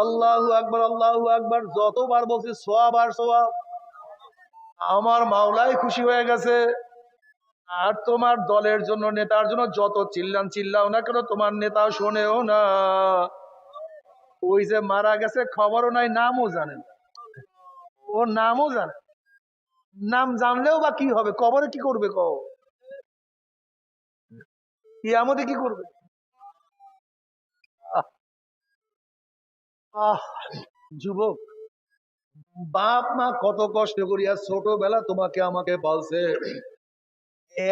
আল্লাহু আকবার আল্লাহু আকবার, যতবার বলছি সোয়াব আর সোয়াব আমার মাওলাই খুশি হয়ে গেছে। আর তোমার দলের জন্য, নেতার জন্য যত চিল্লান চিল্লাও না কেন, তোমার নেতা শোনেও না। ওই যে মারা গেছে, খবরও নাই, নামও জানেন ওর নামও জানে নাম জানলেও বা কি হবে? কবরে কি করবে কও? কিয়ামতে কি করবে? আহ, যুবক, বাপ মা কত কষ্ট করিয়া ছোটবেলা তোমাকে আমাকে পালছে।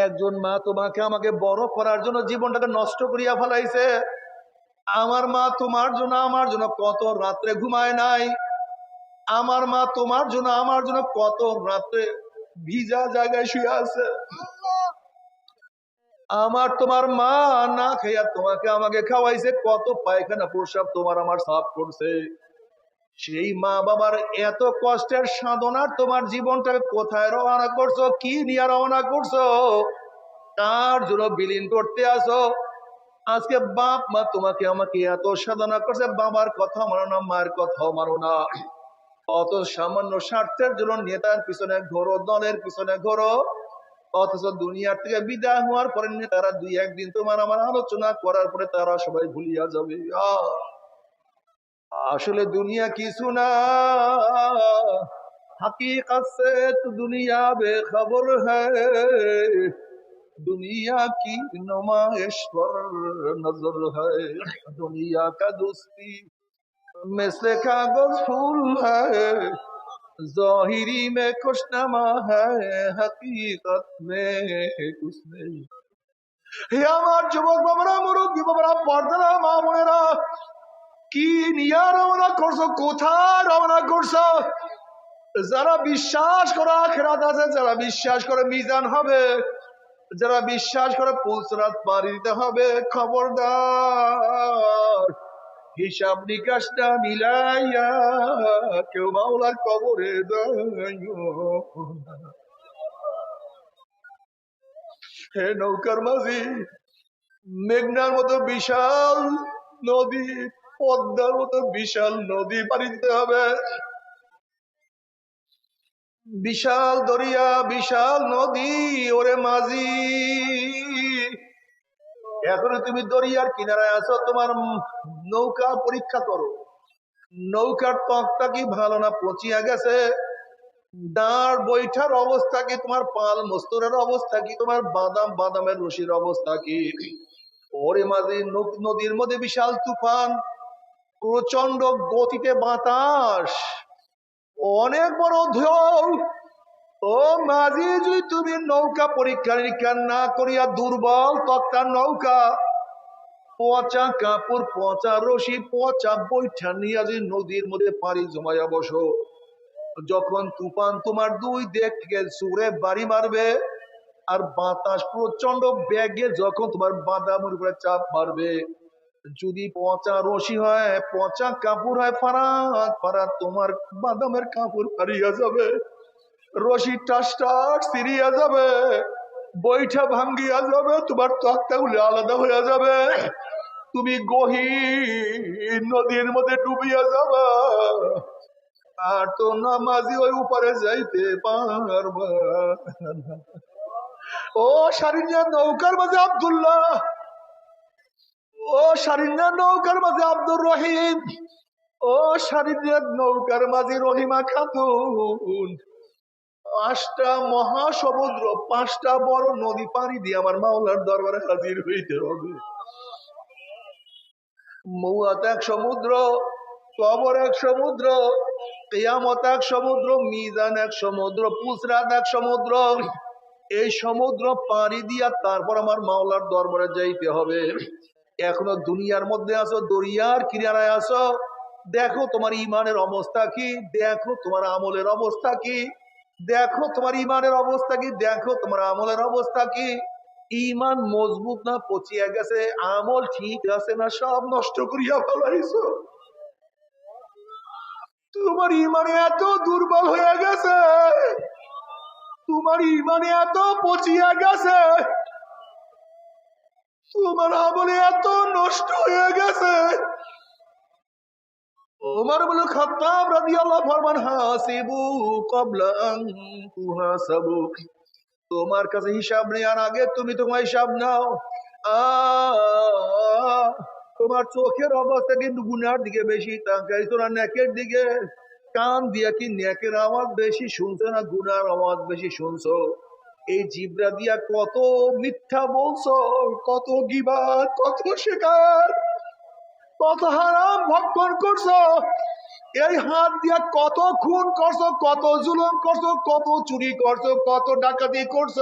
একজন মা তোমাকে আমাকে বড় করার জন্য জীবনটাকে নষ্ট করিয়া ফেলাইছে। আমার মা তোমার জন্য, আমার জন্য কত রাত্রে ঘুমায় নাই। আমার মা তোমার জন্য, আমার জন্য কত রাত্রে ভিজা জায়গায় শুয়ে আছে। আমার তোমার মা না খাইয়া তোমাকে আমাকে খাওয়াইছে, কত পায়খানা প্রসাব তোমার আমার সাফ করছে। সেই মা বাবার এত কষ্টের সাধনার তোমার জীবনটাকে কোথায় রওনা করছ, কি নিয়ে রওনা করছ? তার জন্য বিলীন করতে আসো। আজকে বাপ মা তোমাকে আমাকে এত সাধনা করছে, বাবার কথা মানো না, মায়ের কথা মানো না। অত সামান্য স্বার্থের জন্য নেতার পিছনে ঘোরো, দলের পিছনে ঘোরো। অথচ দুনিয়ার থেকে বিদায় হওয়ার পরে তারা দুই একদিন তোমার আমার আলোচনা করার পরে তারা সবাই ভুলিয়া যাবে। আসলে দুনিয়া কিছু না। হাকি কাছে তো দুনিয়া বেখবর দুনিয়া কি নুমাইশ পর নজর দুনিয়া কা দোস্তি, মেসলে কাগজ ফুল হ্যাঁ ظاہری میں خوش نما ہے حقیقت میں کچھ نہیں হে আমার যুবক বাবারা, মুরব্বী বাবারা, পর্দারা, মা বোনেরা, কি নিয়া রওনা করছ, কোথায় রওনা করছ? যারা বিশ্বাস করে আখেরাত আছে, যারা বিশ্বাস করে মিজান হবে, যারা বিশ্বাস করে পুলসরাত পাড়ি দিতে হবে, খবরদার। হিসাব নিকাশটা মিলাইয়া কেউ মাওলার কবরে হে নৌকার মাঝি, মেঘনার মতো বিশাল নদী, পদ্মার মতো বিশাল নদী পাড়ি দিতে হবে। বিশাল দরিয়া, বিশাল নদী, ওরে মাঝি। এখন তুমি দরিয়ার কিনারায় আছো, তোমার নৌকা পরীক্ষা করো। নৌকার তকটা কি ভালো না পচিয়া গেছে? দাঁড় বৈঠার অবস্থা কি, তোমার পাল মস্তরের অবস্থা কি, তোমার বাদাম বাদামের রশির অবস্থা কি? ওরে মাঝে নদ- নদীর মধ্যে বিশাল তুফান প্রচণ্ড গতিতে বাতাস, অনেক বড় ঢেউ ও মাঝি, যদি তুমি নৌকা পরীক্ষা নিরীক্ষা না করিয়া দুর্বল তক্তার নৌকা, পচা কাপড়, পচা রশি, পচা বৈঠা নিয়ে যদি নদীর মধ্যে পাড়ি জমাইয়া বসো, যখন তুফান তোমার দুই থেকে সুরে বাড়ি মারবে, আর বাতাস প্রচণ্ড ব্যাগে যখন তোমার বাদামের উপরে চাপ মারবে। যদি পচা রশি হয়, পচা কাপড় হয়, ফারাত ফারাত তোমার বাদামের কাপড় হারিয়ে যাবে। রশি টাস টাস সিরিয়া যাবে বইটা ভাঙ্গিয়া যাবে, তোমার তক্তাগুলি আলাদা হয়ে যাবে। তুমি গহীন নদীর মধ্যে ডুবিয়া যাবা, আর তো নামাজি ওই উপরে যাইতে পারবা ও সারিনিয়া নৌকার মাঝে আব্দুল্লাহ, ও সারিনিয়া নৌকার মাঝে আব্দুর রহিম, ও সারিনিয়া নৌকার মাঝে রহিমা খাতুন। পাঁচটা মহাসমুদ্র, পাঁচটা বড় নদী পাড়ি দিয়ে আমার মাওলার দরবারে হাজির হইতে হবে। মৌয়াত এক সমুদ্র, কবর এক সমুদ্র, কেয়ামত এক সমুদ্র, মিজান এক সমুদ্র পুসরাত এক সমুদ্র। এই সমুদ্র পাড়ি দিয়া তারপর আমার মাওলার দরবারে যাইতে হবে। এখনও দুনিয়ার মধ্যে আছো দরিয়ার কিনারায় আছো। দেখো তোমার ইমানের অবস্থা কি, দেখো তোমার আমলের অবস্থা কি। দেখো তোমার ইমানের অবস্থা কি? দেখো তোমার আমলের অবস্থা কি? ইমান মজবুত না, পচিয়া গেছে, আমল ঠিক আছে না, সব নষ্ট করিয়া ফেলাইছো। তোমার ইমানে এত দুর্বল হয়ে গেছে, তোমার ইমানে এত পচিয়া গেছে, তোমার আমলে এত নষ্ট হয়ে গেছে ওমর বলে খাত্তাব রাদিয়াল্লাহু ফরমান হাসিবু ক্বাবলা তুহাসাবু তোমার কাছে হিসাব নেওয়ার আগে তুমি তোমার হিসাব নাও। তোমার চোখের অবস্থা কিন্তু গুনার দিকে বেশি, তাকাইছো না নেকের দিকে। কান দিয়া কি নেকের আওয়াজ বেশি শুনছো না গুনার আওয়াজ বেশি শুনছো? এই জিব্রা দিয়া কত মিথ্যা বলছো, কত গিবাদ, কত শিকার। কত হারাম ভক্ষণ করছ? এই হাত দিয়া কত খুন করছ, কত জুলুম করছ, কত চুরি করছ, কত ডাকাতি করছ?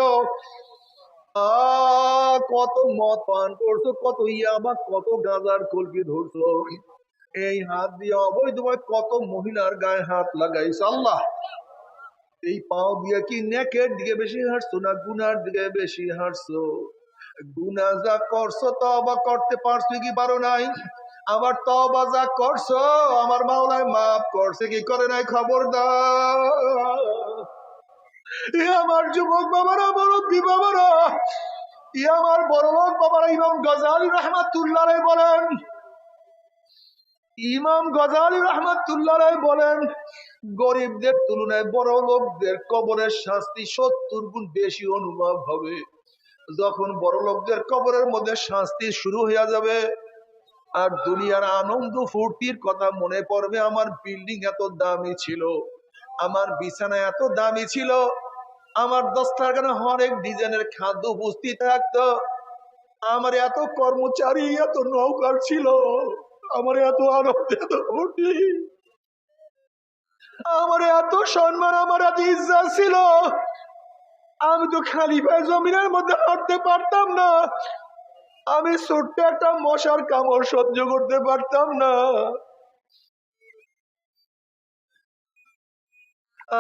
কত মদ পান করছ, কত ইয়াবা, কত গাঁজার কলকি ধরছো। এই হাত দিয়ে অবৈধভাবে কত মহিলার গায়ে হাত লাগাইছো আল্লাহ। এই পাও দিয়ে কি নেকের দিকে বেশি হাঁটছো না গুনার দিকে বেশি হাঁটছো? গুনা যা করছ তো তবা করতে পারছ কি পারো নাই? আবার তবা যা করছ, আমার মাওলায় মাফ করছে, কি করে নাই খবর এ আমার যুবক বাবারা, মুরব্বী বাবারা ই আমার বড় লোক বাবারা, ইমাম গজালি রহমাতুল্লাহ বলেন। ইমাম গজালি রহমাতুল্লাহ বলেন, গরিবদের তুলনায় বড় লোকদের কবরের শাস্তি সত্তর গুণ বেশি অনুভব হবে। যখন বড় লোকদের কবরের মধ্যে শাস্তি শুরু হয়ে যাবে আর দুনিয়ার আনন্দ ফুর্তির কথা মনে পড়বে, আমার বিল্ডিং এত দামি ছিল, আমার বিছানা এত দামি ছিল, আমার দস্তারখানে হরেক ডিজাইনের খাদ্য উপস্থিত থাকতো, আমার এত কর্মচারী, এত নৌকার ছিল, আমার এত আনন্দ, এত ফুর্তি। আমার এত সম্মান, আমার এত ইজ্জত ছিল। আমি তো খালি পায়ে জমিনের মধ্যে হাঁটতে পারতাম না। আমি ছোট্ট একটা মশার কামড় সহ্য করতে পারতাম না।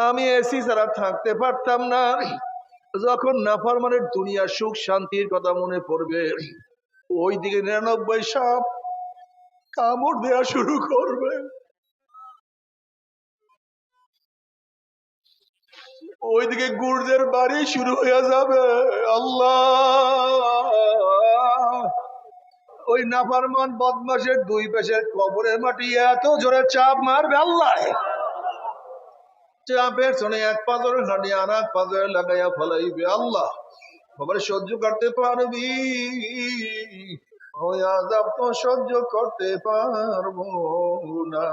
আমি এসি ছাড়া থাকতে পারতাম না। যখন নাফরমানের দুনিয়ার সুখ শান্তির কথা মনে পড়বে ওই দিকে নিরানব্বই সাপ কামড় দেওয়া শুরু করবে। ওইদিকে গুর্জের বাড়ি শুরু হয়ে যাবে। আল্লাহ! ওই নাফারমান বদমাসের দুই পেশের কবরের মাটি এত জোরে চাপ মারবে আল্লাহ। চাপের এক আর এক পাথর লাগাইয়া ফলাইবে আল্লাহ। সহ্য করতে পারবি, ওই আজাব তো সহ্য করতে পারব না।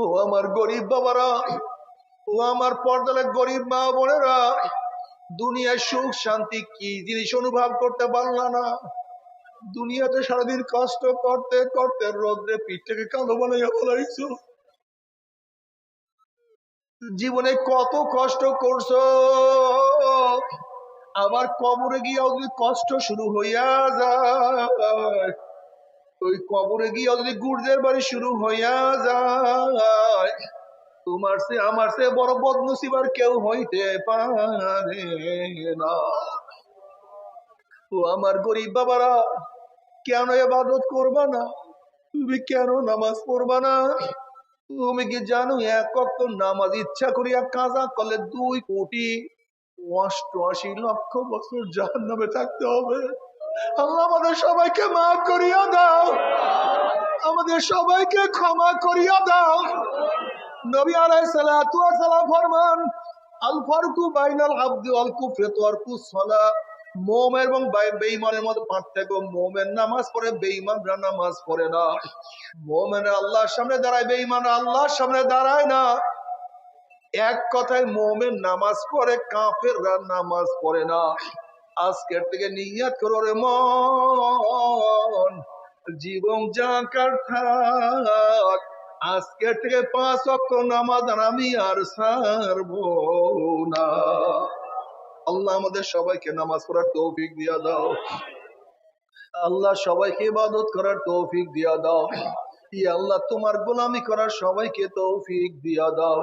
ও আমার গরিব বাবারা, ও আমার পর্দালে গরিব মা বোনেরা দুনিয়ার সুখ, শান্তি কি জিনিস অনুভব করতে পারলা না। দুনিয়াতে সারাদিন কষ্ট করতে করতে রোদ্রে পিঠটাকে কালো বানাইয়া বলাইছো জীবনে কত কষ্ট করছ। আবার কবরে গিয়ে যদি কষ্ট শুরু হইয়া যায়, ওই কবরে গিয়ে যদি গুর্জের বাড়ি শুরু হইয়া যায় তোমার সে, আমার সে বড় বদনসিব আর কেউ হইতে পারে না। ও আমার গরিব বাবারা, কেন এবাদত করবা না? তুমি কেন নামাজ পড়বা না? তুমি কি জানো, এক নামাজ ইচ্ছা করিয়া কাজা করলে দুই কোটি অষ্টআশি লক্ষ বছর জাহান নামে থাকতে হবে? আল্লাহ আমাদের সবাইকে মাফ করিয়া দাও। আমাদের সবাইকে ক্ষমা করিয়া দাও। নবী ফরমান, আল ফারকু বাইনাল আবদি ওয়াল কুফরি তারকু এবং বেঈমানের মধ্যে পার্থক্য নামাজ পড়ে, বেঈমানরা নামাজ পড়ে না। মোমেন আল্লাহর সামনে দাঁড়ায়, বেঈমান আল্লাহর সামনে দাঁড়ায় না। এক কথায় মোমেন নামাজ পড়ে, কাফেররা নামাজ পড়ে না। আজকের থেকে নিয়াত করো রে মন। জীবন জাকার থাক আজকের থেকে পাঁচ অক্ট নামাজ আমি আর সারবো না। আল্লাহ আমাদের সবাইকে নামাজ পড়ার তৌফিক দিয়া দাও। আল্লাহ সবাইকে ইবাদত করার তৌফিক দিয়া দাও। ই আল্লাহ, তোমার গোলামি করার সবাইকে তৌফিক দিয়া দাও।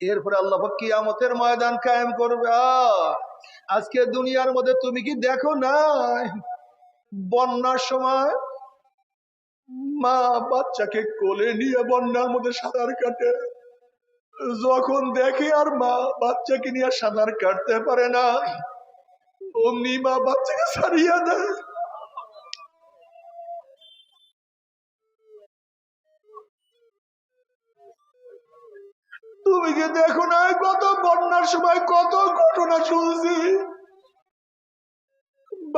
এরপরে আল্লাহ কিয়ামতের ময়দান কায়েম করবে। আজকে দুনিয়ার মধ্যে তুমি কি দেখো না বন্যার সময় মা বাচ্চাকে কোলে নিয়ে বন্যার মধ্যে সাঁতার কাটে। যখন দেখে আর মা বাচ্চাকে নিয়ে সাঁতার কাটতে পারে না, অমনি মা বাচ্চাকে ছাড়িয়ে দেয়। তুমি যে দেখো না কত বন্যার সময় কত ঘটনা শুনছি?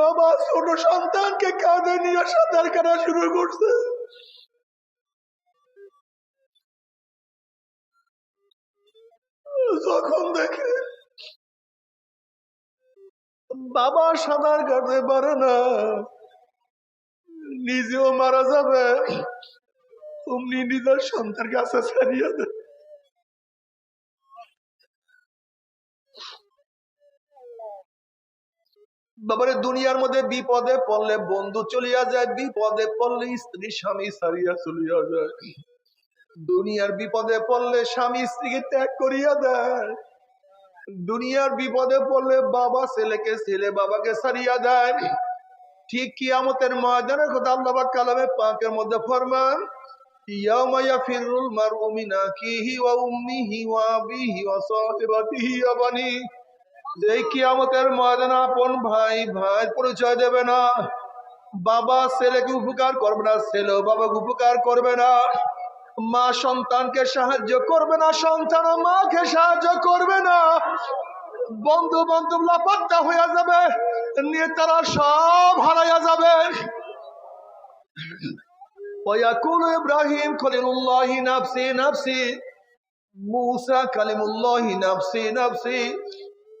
বাবা ছোট সন্তানকে কাঁধে নিয়ে সাঁতার কাটা শুরু করছে। যখন দেখে বাবা সাঁতার কাটতে পারে না, নিজেও মারা যাবে। অমনি নিজের সন্তান কাছে ছাড়িয়ে দেয়। বাবারে দুনিয়ার মধ্যে বিপদে পড়লে বন্ধু চলিয়া যায়, বিপদে পড়লে স্ত্রী, স্বামী সারিয়া চলিয়া যায়। দুনিয়ার বিপদে পড়লে স্বামী স্ত্রীকে ত্যাগ করিয়া দেয়। দুনিয়ার বিপদে পড়লে বাবা ছেলেকে, ছেলে বাবাকে সারিয়া দেয়। ঠিক কিয়ামতের ময়দানের কথা আল্লাহ কালামে পাকের মধ্যে ফরমান, ইয়াউমা ইয়াফিরুল মারউ মিন আখিহি ওয়া উম্মিহি ওয়া আবিহি ওয়া সাহিবাতিহি ওয়া বানি যেই কিয়ামতের ময়দানে আপন ভাই ভাই পরিচয় দেবে না বাবা ছেলেকে উপকার করবে না ছেলেও বাবাকে উপকার করবে না মা সন্তানকে সাহায্য করবে না সন্তান মাকে সাহায্য করবে না বন্ধু বান্ধব লাপাত্তা হইয়া যাবে নিয়ে তারা সব হারাইয়া যাবে ويقول إبراهيم خليل الله نفسي نفسي موسى كلم الله نفسي نفسي ঈসা রুহুল্লাহ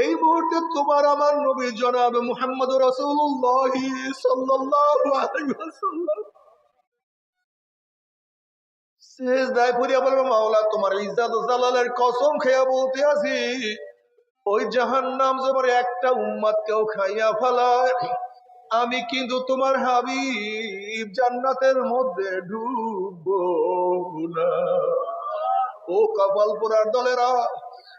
এই মুহূর্তে তোমার আমার নবী জনাব মুহাম্মদ রসুল্লাহ মাওলা, তোমার জালালের কসম খেয়া বলতে আছি ওই একটা উম্মাদ কেউ খাইয়া ফেলায় আমি কিন্তু তোমার হাবিব, জান্নাতের মধ্যে ডুববো না। ও কপাল পোড়ার দলেরা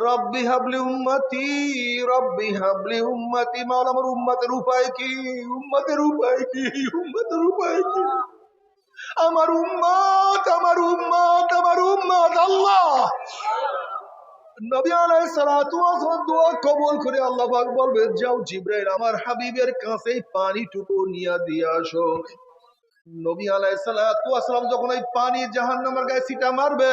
রব্বি হাবলি উম্মতি, রব্বি হাবলি উম্মতি, মাওলা আমার উম্মতের উপায় কি? উম্মতের উপায় কি? উম্মতের উপায় কি? আমার উম্মত আমার উম্মত আমার উম্মত, আল্লাহ! নবী আলাইহিস সালাতু দোয়া কবুল করে আল্লাহ পাক বলবে যাও জিবরাইল আমার হাবিবের কাছে পানিটুকু নিয়ে দিয়ে আসো। নবী আলাইহিস সালাতু ওয়াস যখন এই পানি জাহান্নামের গায়ে ছিটা মারবে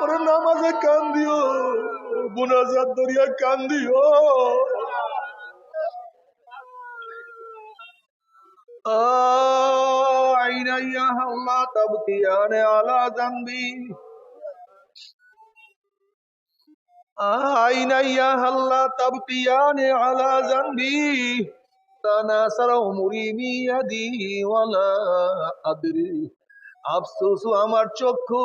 ওরে নামাজে কান দিও বুনাজাত দরিয়া কান দিও আইনা আল্লাহ, তাবকিয়ানে আলা জানবি। আইনা ইয়া আল্লাহ, তাবকিয়ানে আলা আদরি। আফসোস আমার চক্ষু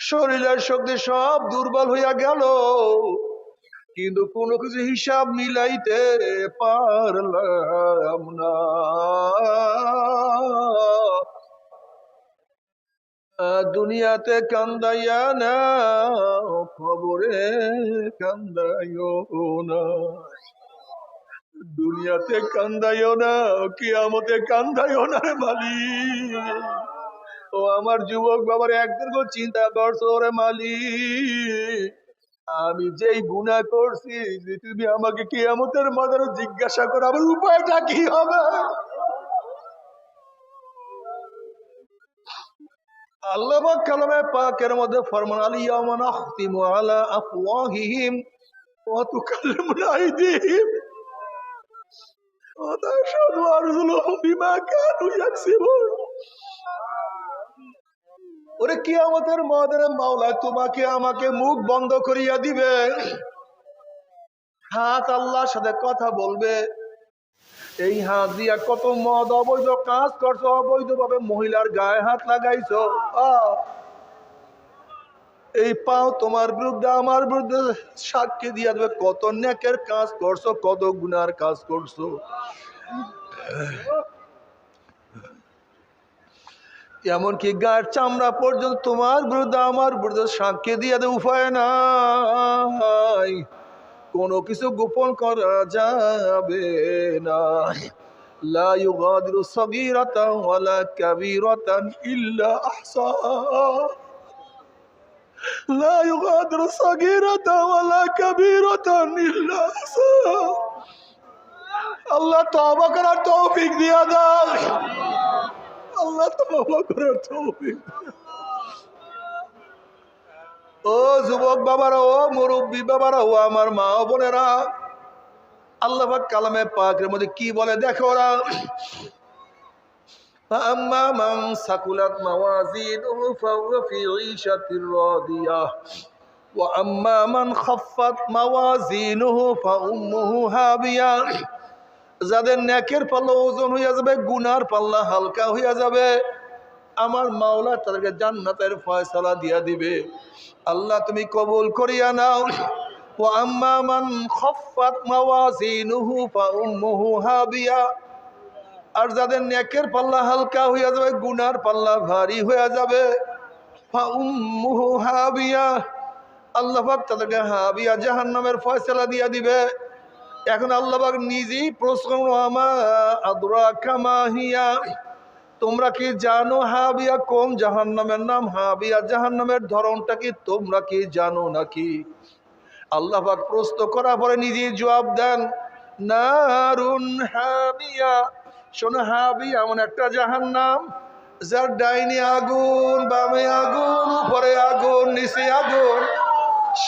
শরীরের শক্তি সব দুর্বল হইয়া গেল। কিন্তু কোনো কিছু হিসাব মিলাইতে পারলাম না। দুনিয়াতে কান্দাইয়া না খবরে কান্দাইও না। দুনিয়াতে কান্দাইও না, কিয়ামতে কান্দাইও না মালিক। ও আমার যুবক বাবার একদিন করে চিন্তা করছ রে মালিক, আমি যেই গুণা করছি, তুমি আমাকে কি কিয়ামতের মাদারে জিজ্ঞাসা করো, আমার উপায়টা কি হবে? আল্লাহ কালামে পাকের মধ্যে ফরমান আলিয়ামা নাখতিমু আলা আফওয়াহিহিম ওয়া তুকাল্লিমুনা আইদিহিম ওয়া তাশহাদু আরজুলুহুম বিমা কানু ইয়াকসিবুন। ওরে কিয়ামতের মাদারে মাওলা তোমাকে আমাকে মুখ বন্ধ করিয়া দিবে। হাত আল্লাহর সাথে কথা বলবে। এই হাত দিয়া কত মদ অবৈধ কাজ করছ অবৈধ ভাবে মহিলার গায়ে হাত লাগাইছো! এই পাও তোমার বিরুদ্ধে, আমার বিরুদ্ধে সাক্ষী দিয়া দেবে, কত নেকের কাজ করছ, কত গুনার কাজ করছ। এমনকি গায়ের চামড়া পর্যন্ত তোমার বিরুদ্ধে আমার বিরুদ্ধে সাক্ষী দিয়ে দেবে উপায় নাই কোনো কিছু গোপন করা যাবে না لا يغادر صغيرة ولا كبيرة إلا أحصاها لا يغادر صغيرة ولا كبيرة إلا أحصاها আল্লাহ তওবা করার তৌফিক দিয়া দাও আল্লাহ তওবা করার তৌফিক ও যুবক বাবারা ও মুরব্বী বাবারা ও আমার মা ও বোনেরা আল্লাহ পাক কালামে পাকের মধ্যে কি বলে দেখো ওরা فأما من ثقلت موازينه فهو في عيشة راضية وأما من خفت موازينه فأمه هاوية যাদের নেকের পাল্লা ওজন হইয়া যাবে, গুনার পাল্লা হালকা হইয়া যাবে। আমার মাওলা তাদেরকে জান্নাতের ফয়সালা দিয়া দিবে। আল্লাহ তুমি কবুল করিয়া নাও। ও আম্মা মান খফাত মাওয়াজিনুহু ফাউম্মুহু হাবিয়া আর যাদের নেকের পাল্লা হালকা হইয়া যাবে, গুনার পাল্লা ভারী হইয়া যাবে। ফাউম্মুহু হাবিয়া আল্লাহ পাক তাদেরকে হাবিয়া জাহান্নামের ফয়সালা দিয়া দিবে। এখন আল্লাহ নিজেই প্রশ্ন কামাহিয়া তোমরা কি জানো হাবিয়া কোন জাহান্নামের নাম? হাবিয়া জাহান্নামের ধরনটা কি? তোমরা কি জানো নাকি? আল্লাহ প্রশ্ন করার পরে নিজেই জবাব দেন, নারুন হাবিয়া। শোনো, হাবিয়া এমন একটা জাহান্নাম যার ডাইনি আগুন, বামে আগুন, উপরে আগুন, নিচে আগুন,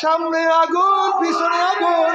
সামনে আগুন, পিছনে আগুন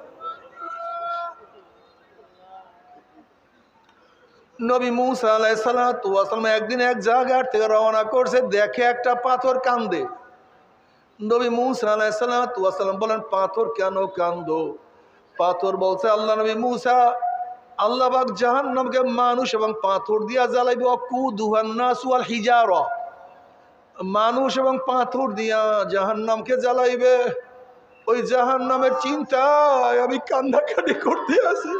নবী মুসা আলাইসালাম একদিন এক জায়গার থেকে রওনা করছে, দেখে একটা পাথর কান্দে। নবী মুসা আলাইসালাম বলেন, পাথর কেন কান্দো? পাথর বলছে, আল্লাহ নবী মুসা আল্লাহবাক জাহান নামকে মানুষ এবং পাথর দিয়া জ্বালাইবে অকু দুহান্নাসুয়াল হিজার। মানুষ এবং পাথর দিয়া জাহান নামকে জ্বালাইবে। ওই জাহান নামের চিন্তায় আমি কান্দাকাটি করতে আছি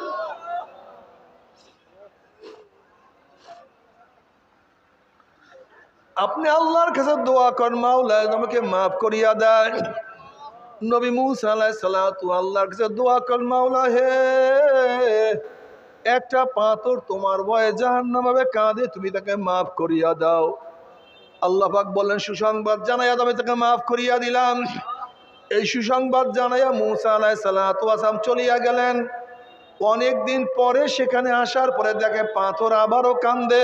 আপনি আল্লাহর কাছে দোয়া কর মাওলা আমাকে মাফ করিয়া দেয় নবী মুসা আলাইহিস সালাতু আল্লাহর কাছে দোয়া কর মাওলা হে, একটা পাথর তোমার ভয়ে জাহান্নাম হবে কাঁদে, তুমি তাকে মাফ করিয়া দাও। আল্লাহ পাক বললেন সুসংবাদ জানাইয়া আমি তাকে মাফ করিয়া দিলাম। এই সুসংবাদ জানাইয়া মুসা আলাহ সালাম চলিয়া গেলেন। অনেক দিন পরে সেখানে আসার পরে দেখে পাথর আবারও কান্দে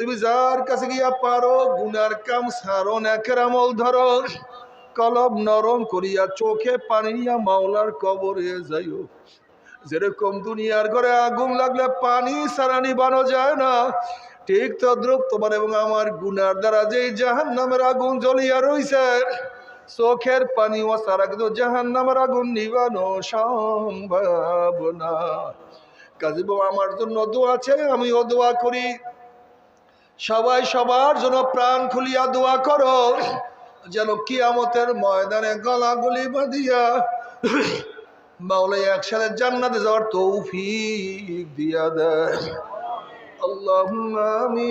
তুমি যার কাছে গিয়া পারো, গুনার কাম সারো নেকের আমল ধরো। কলব নরম করিয়া চোখে পানি নিয়া মাওলার কবরে যাইও। যেরকম দুনিয়ার ঘরে আগুন লাগলে পানি সারানি বানো যায় না। ঠিক তদ্রুপ তোমার এবং আমার গুনার দ্বারা যেই জাহান নামের আগুন জ্বলিয়া রইছে, চোখের পানি ও সারা কিন্তু জাহান নামের আগুন নিবানো সম্ভব না। কাজী বাবা, আমার জন্য দোয়া আছে আমিও দোয়া করি। সবাই সবার জন্য প্রাণ খুলিয়া দোয়া করো, যেন কিয়ামতের ময়দানে গলাগুলি বাঁধিয়া মাওলাই একসাথে জান্নাতে যাওয়ার তৌফিক দিয়া দেয়। আল্লাহ আমি